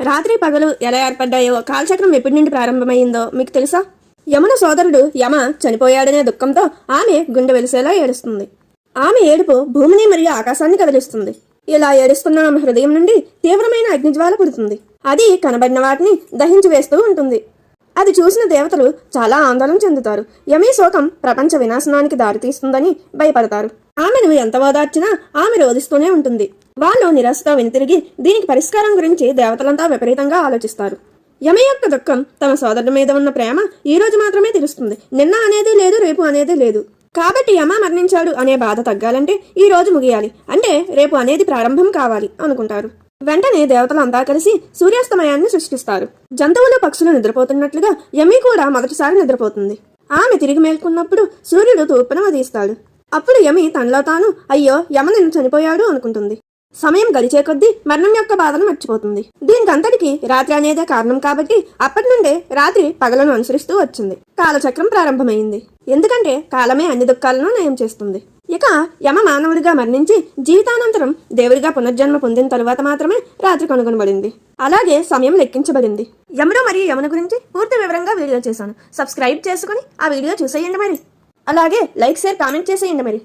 రాత్రి పగలు ఎలా ఏర్పడ్డాయో కాలచక్రం ఎప్పటి నుండి ప్రారంభమైందో మీకు తెలుసా? యమున సోదరుడు యమ చనిపోయాడనే దుఃఖంతో ఆమె గుండె వెలిసేలా ఏడుస్తుంది. ఆమె ఏడుపు భూమిని మరియు ఆకాశాన్ని కదిలిస్తుంది. ఇలా ఏడుస్తున్న ఆమె హృదయం నుండి తీవ్రమైన అగ్నిజ్వాల పుడుతుంది. అది కనబడిన వాటిని దహించి వేస్తూ ఉంటుంది. అది చూసిన దేవతలు చాలా ఆందోళన చెందుతారు. యమీ శోకం ప్రపంచ వినాశనానికి దారితీస్తుందని భయపడతారు. ఆమెను ఎంత ఓదార్చినా ఆమె రోధిస్తూనే ఉంటుంది. వాళ్ళు నిరాశతో వెనుతిరిగి దీనికి పరిష్కారం గురించి దేవతలంతా విపరీతంగా ఆలోచిస్తారు. యమ యొక్క దుఃఖం తమ సోదరుడి మీద ఉన్న ప్రేమ ఈ రోజు మాత్రమే తెలుస్తుంది. నిన్న అనేది లేదు రేపు అనేది లేదు. కాబట్టి యమ మరణించాడు అనే బాధ తగ్గాలంటే ఈ రోజు ముగియాలి. అంటే రేపు అనేది ప్రారంభం కావాలి అనుకుంటారు. వెంటనే దేవతలంతా కలిసి సూర్యాస్తమయాన్ని సృష్టిస్తారు. జంతువులు పక్షులు నిద్రపోతున్నట్లుగా యమి కూడా మొదటిసారి నిద్రపోతుంది. ఆమె తిరిగి మేల్కొన్నప్పుడు సూర్యుడు తూర్పున ఉదయిస్తాడు. అప్పుడు యమి తనలో తాను అయ్యో యమ నిన్ను చనిపోయాడు అనుకుంటుంది. సమయం గడిచే కొద్దీ మరణం యొక్క బాధను మర్చిపోతుంది. దీనికంతటికి రాత్రి అనేదే కారణం కాబట్టి అప్పటి నుండే రాత్రి పగలను అనుసరిస్తూ వచ్చింది. కాలచక్రం ప్రారంభమైంది. ఎందుకంటే కాలమే అన్ని దుఃఖాలను నయం చేస్తుంది. ఇక యమ మానవుడిగా మరణించి జీవితానంతరం దేవుడిగా పునర్జన్మ పొందిన తరువాత మాత్రమే రాత్రి కనుగొనబడింది. అలాగే సమయం లెక్కించబడింది. యముడు మరియు యమున గురించి పూర్తి వివరంగా వీడియో చేశాను. సబ్స్క్రైబ్ చేసుకుని ఆ వీడియో చూసేయండి మరి. అలాగే లైక్ షేర్ కామెంట్ చేసేయండి మరి.